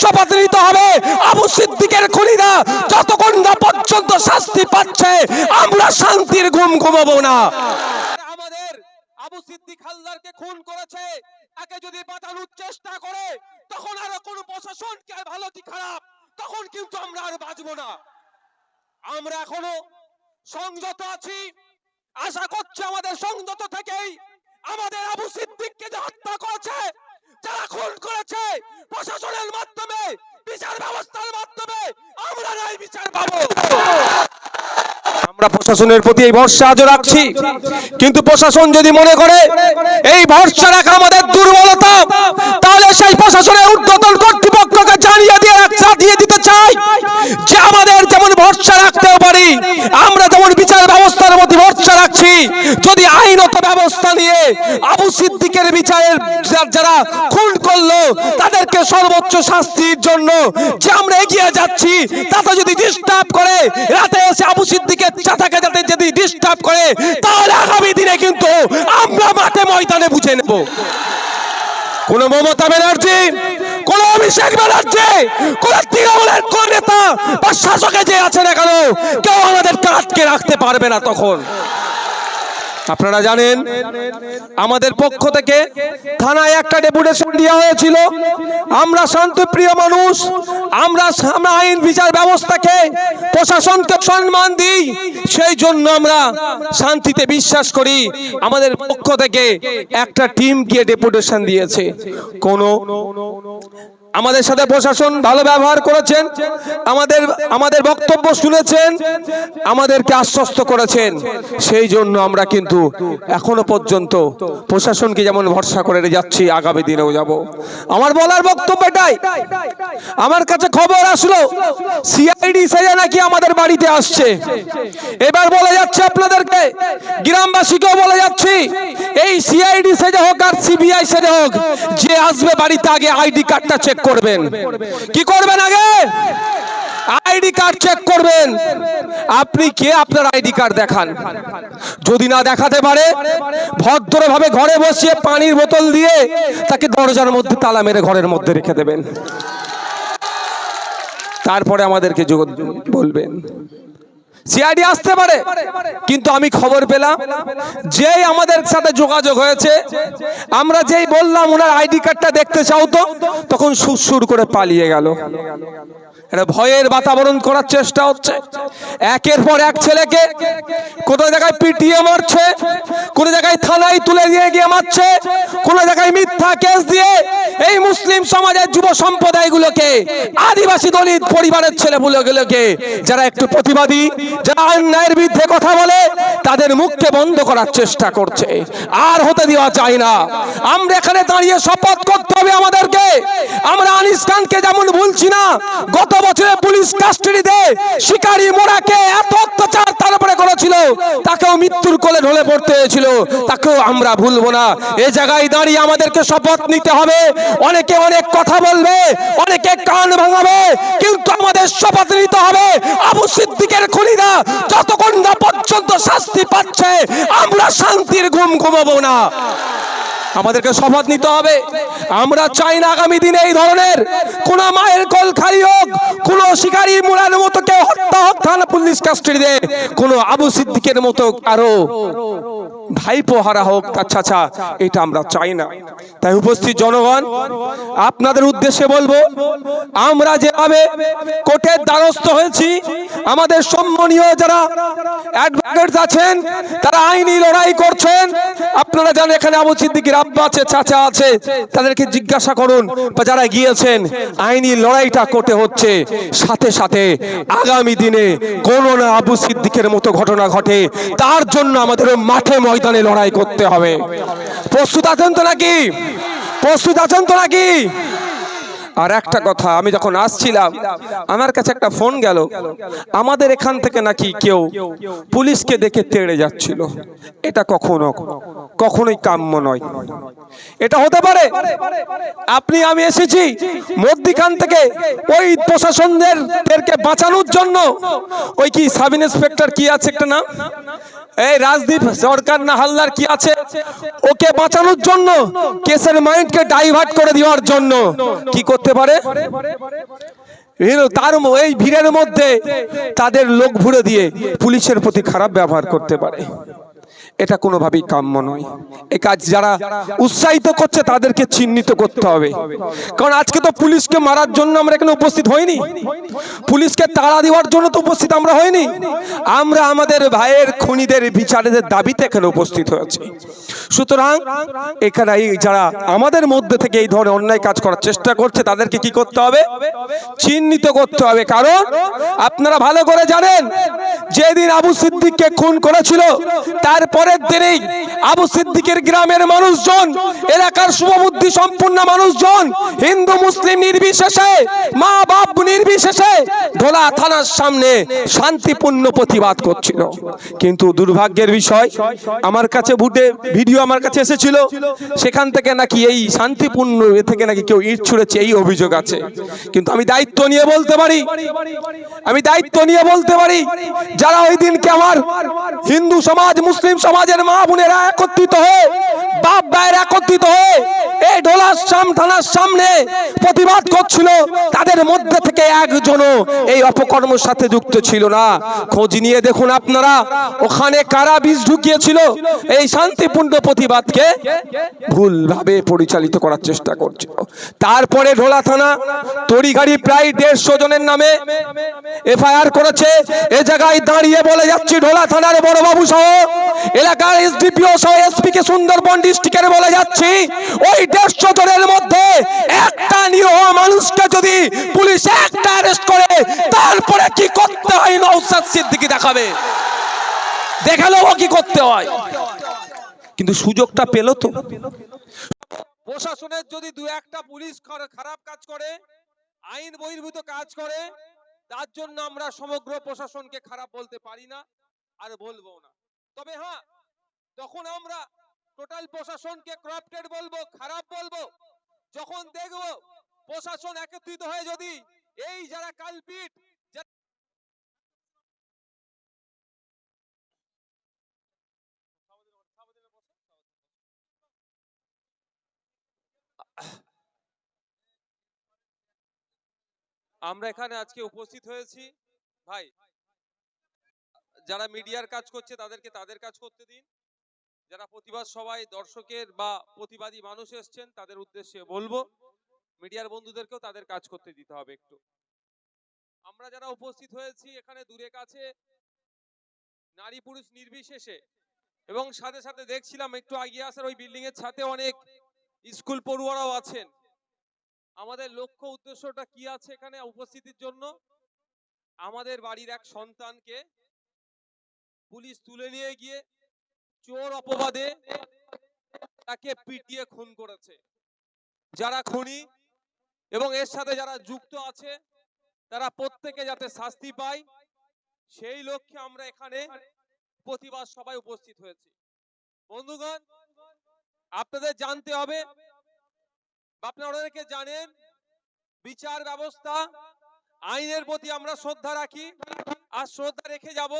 শপথ নিতে হবে। আবু সিদ্দিকের খুনিরা যতক্ষণ না পর্যন্ত শাস্তি পাচ্ছে, আমরা শান্তির ঘুম ঘুমাবো না। তখন আর কোন প্রশাসন কি ভালো খারাপ? তখন কিন্তু আমরা আর বাঁচবো না। আমরা এখনও সংযত আছি। আশা করছি আমাদের সংযত থেকেই আমাদের আবু সিদ্দিককে যে হত্যা করেছে যারা খুন করেছে প্রশাসনের মাধ্যমে, বিচার ব্যবস্থার মাধ্যমে, আমরা নাই বিচার পাবো। আমরা প্রশাসনের প্রতি এই ভরসা আজও রাখছি। কিন্তু প্রশাসন যদি মনে করে, এই ভরসা রাখা আমাদের দুর্বলতা, তাহলে সেই প্রশাসনের ঊর্ধ্বতন কর্তৃপক্ষকে জানিয়ে দিয়ে দিয়ে দিতে চাই যে আমাদের যেমন ভরসা রাখতেও পারি, আমরা যেমন বিচার ব্যবস্থার মধ্যে রাখছি যদি আইনত ব্যবস্থা নিয়ে আবু সিদ্দিকের বিচারের যারা খুন করল, তাদেরকে সর্বোচ্চ শাস্তির জন্য যে আমরা এগিয়ে যাচ্ছি, তাতে যদি ডিস্টার্ব করে, রাতে এসে আবু সিদ্দিকের চাচাকে যাতে যদি ডিস্টার্ব করে, তাহলে আগামী দিনে কিন্তু আমরা মাঠে ময়দানে বুঝে নেব। কোন মমতা ব্যানার্জি, কোন অভিষেক ব্যানার্জি, কোন তৃণমূলের কোন নেতা বা শাসকে যে আছে না কেন, কেউ আমাদেরকে আটকে রাখতে পারবে না তখন। আপনারা জানেন, আমাদের পক্ষ থেকে থানায় একটা ডেপুটেশন দেওয়া হয়েছিল। আমরা শান্তপ্রিয় মানুষ, আমরা আমরা আইন বিচার ব্যবস্থাকে, প্রশাসনকে সম্মান দিই, সেই জন্য আমরা শান্তিতে বিশ্বাস করি। আমাদের পক্ষ থেকে একটা টিম গিয়ে ডেপুটেশন দিয়েছে। কোনো আমাদের সাথে প্রশাসন ভালো ব্যবহার করেছেন, আমাদের আমাদের বক্তব্য শুনেছেন, আমাদেরকে আশ্বস্ত করেছেন। সেই জন্য আমরা কিন্তু এখনও পর্যন্ত প্রশাসনকে যেমন ভরসা করে যাচ্ছি, আগামী দিনেও যাব। আমার বলার বক্তব্য এটাই। আমার কাছে খবর আসলো, সিআইডি সেজে নাকি আমাদের বাড়িতে আসছে। এবার বলে যাচ্ছে আপনাদেরকে, গ্রামবাসীকেও বলে যাচ্ছি এই সিআইডি সেজে হোক আর সিবিআই সেজে হোক, যে আসবে বাড়িতে আগে আইডি কার্ডটা চেক করবেন। কি করবেন আগে? আইডি কার্ড চেক করবেন। আপনি কে আপনার আইডি কার্ড দেখান? যদি না দেখাতে পারে, ভদ্রভাবে ঘরে বসিয়ে পানির বোতল দিয়ে তাকে দরজার মধ্যে তালা মেরে ঘরের মধ্যে রেখে দেবেন। তারপরে আমাদেরকে বলবেন। সিআইডি আসতে পারে, কিন্তু আমি খবর পেলাম যেই আমাদের সাথে যোগাযোগ হয়েছে, আমরা যেই বললাম ওনার আইডি কার্ডটা দেখতে চাও তো, তখন সুর করে পালিয়ে গেল। একটা ভয়ের বাতাবরণ করার চেষ্টা হচ্ছে। একের পর এক ছেলেকে কোন জায়গায় পিটিয়ে মারছে, কোন জায়গায় থানায় তুলে দিয়ে গিয়ে মারছে, কোন জায়গায় মিথ্যা কেস দিয়ে এই মুসলিম সমাজের যুব সম্প্রদায়গুলোকে, আদিবাসী দলিত পরিবারের ছেলেগুলোকে যারা একটু প্রতিবাদী, যারা অন্যায়ের বিরুদ্ধে কথা বলে, তাদের মুখকে বন্ধ করার চেষ্টা করছে। আর হতে দেওয়া যায় না। আমরা এখানে দাঁড়িয়ে শপথ করতে হবে আমাদেরকে। ভুলছি না, গত বছরে পুলিশ কাস্টাডিতে শিকারী মোড়াকে এত অত্যাচার তার উপরে করেছিল, তাকেও মৃত্যুর কোলে ঢলে পড়তে হয়েছিল, তাকেও আমরা ভুলবো না। এ জায়গায় দাঁড়িয়ে আমাদেরকে শপথ নিতে হবে, অনেকে অনেক কথা বলবে, অনেকে কান ভাঙাবে, কিন্তু আমাদের শপথ নিতে হবে। আবু সিদ্দিকের খুনিরা যতক্ষণ না পর্যন্ত শাস্তি পাচ্ছে, আমরা শান্তির ঘুম ঘুমাবো না। আমাদেরকে শপথ নিতে হবে। আমরা চাই না আগামী দিনে এই ধরনের কোন মায়ের কল খালি হোক, কোন শিকারী মুরার মতো কেউ হত্যা হোক, থানা পুলিশ কাস্টাডিতে কোন আবু সিদ্দিকের মতো কারও ভাইপো হারা হোক তার চাচা এটা আমরা চাই না। তাই উপস্থিত জনগণ, আপনাদের উদ্দেশ্যে বলব, আমরা যেভাবে কোর্টের দ্বারস্থ হয়েছি, আমাদের সম্মানীয় যারা অ্যাডভোকেট আছেন, তারা আইনি লড়াই করছেন, আপনারা জানেন এখানে আবু সিদ্দিকির আব্বা আছে, চাচা আছে, তাদেরকে জিজ্ঞাসা করুন বা যারা গিয়েছেন, আইনি লড়াইটা করতে হচ্ছে। সাথে সাথে আগামী দিনে কোনো না আবু সিদ্দিকের মতো ঘটনা ঘটে, তার জন্য আমাদের মাঠে ময়দানে লড়াই করতে হবে। প্রস্তুত আছেন তো নাকি? প্রস্তুত আছেন তো নাকি? আর একটা কথা, আমি যখন আসছিলাম, আমার কাছে একটা ফোন গেল। আমাদের এখান থেকে নাকি কেউ পুলিশকে দেখে তেড়ে যাচ্ছিল। এটা কখনো কখনোই কাম্য নয়। এটা হতে পারে, আপনি, আমি এসেছি মধ্যিখান থেকে ওই প্রশাসনদের দেরকে বাঁচানোর জন্য। ওই কি সাব ইন্সপেক্টর কি আছে একটা নাম? এই রাজদীপ সরকার না হালদার কি আছে? ওকে বাঁচানোর জন্য, কেসের মাইন্ডকে ডাইভার্ট করে দেওয়ার জন্য। কি করতে পারে? তার এই ভিড়ের মধ্যে তাদের লোক ভুড়ে দিয়ে পুলিশের প্রতি খারাপ ব্যবহার করতে পারে। এটা কোনোভাবেই কাম্য নয়। এ কাজ যারা উৎসাহিত করছে, তাদেরকে চিহ্নিত করতে হবে। কারণ আজকে তো পুলিশকে মারার জন্য আমরা এখানে উপস্থিত হইনি। পুলিশকে তাড়া দেওয়ার জন্য তো উপস্থিত আমরা হইনি। আমরা আমাদের ভাইয়ের, খুনিদের বিচারের দাবিতে এখানে উপস্থিত হয়েছি। সুতরাং এখানে এই যারা আমাদের মধ্যে থেকে এই ধরনের অন্যায় কাজ করার চেষ্টা করছে, তাদেরকে কি করতে হবে? চিহ্নিত করতে হবে। কারণ আপনারা ভালো করে জানেন, যেদিন আবু সিদ্দিককে খুন করেছিল তারপরের দিনেই আবু সিদ্দিকের গ্রামের মানুষজন, এলাকার শুভবুদ্ধি সম্পূর্ণ মানুষজন, হিন্দু, মুসলিম নির্বিশেষে, মা বাপ নির্বিশেষে ধোলা থানার সামনে শান্তিপূর্ণ প্রতিবাদ করছিল। কিন্তু দুর্ভাগ্যের বিষয়, আমার কাছে বুটে ভিডিও আমার কাছে এসেছিল, সেখান থেকে নাকি এই শান্তিপূর্ণ এ থেকে নাকি কেউ ইট ছুঁড়েছে, এই অভিযোগ আছে। কিন্তু আমি দায়িত্ব নিয়ে বলতে পারি, আমি দায়িত্ব নিয়ে বলতে পারি, যারা ওই দিনকে আমার হিন্দু সমাজ, মুসলিম সমাজের মা বোনেরা একত্রিত হয়ে, বাপ ভাইয়ের একত্রিত হয়ে এই ঢোলার সাম থানার সামনে প্রতিবাদ করছিল। তাদের মধ্যে থেকে একজনও এই অপকর্মের সাথে যুক্ত ছিল না। খোঁজ নিয়ে দেখুন আপনারা, ওখানে কারা বীজ ঢুকিয়েছিল? এই শান্তিপূর্ণ প্রতিবাদকে ভুলভাবে পরিচালিত করার চেষ্টা করছিল। তারপরে ঢোলা থানা, তড়িঘাড়ি প্রায় দেড়শো জনের নামে এফআইআর করেছে। এ জায়গায় দাঁড়িয়ে বলে যাচ্ছি, ঢোলা থানার বড়বাবু সহ এলাকার এসডিপিও সহ এসপি কে সুন্দরবন ডিস্ট্রিক্টের বলে যাচ্ছি, ওই দেড়শো জনের মধ্যে একটা নিরহ মানুষকে যদি পুলিশ একটা অ্যারেস্ট করে, তারপরে কি করতে হয় নৌসাদ সিদ্দিকি দেখাবে? দেখাল কি করতে হয়? কিন্তু সুযোগটা পেল তো। প্রশাসনের যদি দু একটা পুলিশ খারাপ কাজ করে, আইন বহির্ভূত কাজ করে, তার জন্য আমরা সমগ্র প্রশাসনকে খারাপ বলতে পারি না আর বলব না। তবে হ্যাঁ তখন আমরা টোটাল প্রশাসনকে ক্রাপ্টেড বলব, খারাপ বলব। যখন দেখব প্রশাসন একত্রিত হয়ে যদি এই যারা কালপিট আমরা এখানে আজকে উপস্থিত হয়েছি। ভাই, যারা মিডিয়ার কাজ করছে তাদেরকে তাদের কাজ করতে দিন। যারা প্রতিবাদ সবাই দর্শকের বা প্রতিবাদী মানুষ এসছেন, তাদের উদ্দেশ্যে বলব, মিডিয়ার বন্ধুদেরকেও তাদের কাজ করতে দিতে হবে একটু। আমরা যারা উপস্থিত হয়েছি, এখানে দূরে কাছে, নারী পুরুষ নির্বিশেষে, এবং সাথে সাথে দেখছিলাম একটু আগিয়ে আসার ওই বিল্ডিং এর ছাদে অনেক স্কুল পড়ুয়ারাও আছেন। আমাদের লক্ষ্য উদ্দেশ্যটা কি আছে এখানে উপস্থিতির জন্য? আমাদের বাড়ির এক সন্তানকে পুলিশ তুলে নিয়ে গিয়ে চোর অপবাদে তাকে পিটিয়ে খুন করেছে। যারা খুনি এবং এর সাথে যারা যুক্ত আছে, তারা প্রত্যেকে যাতে শাস্তি পায়, সেই লক্ষ্যে আমরা এখানে প্রতিবাদ সবাই উপস্থিত হয়েছি। বন্ধুগণ, আপনাদের জানতে হবে আপনারা জানেন, বিচার ব্যবস্থা, আইনের প্রতি আমরা শ্রদ্ধা রাখি। আর শ্রদ্ধা রেখে যাব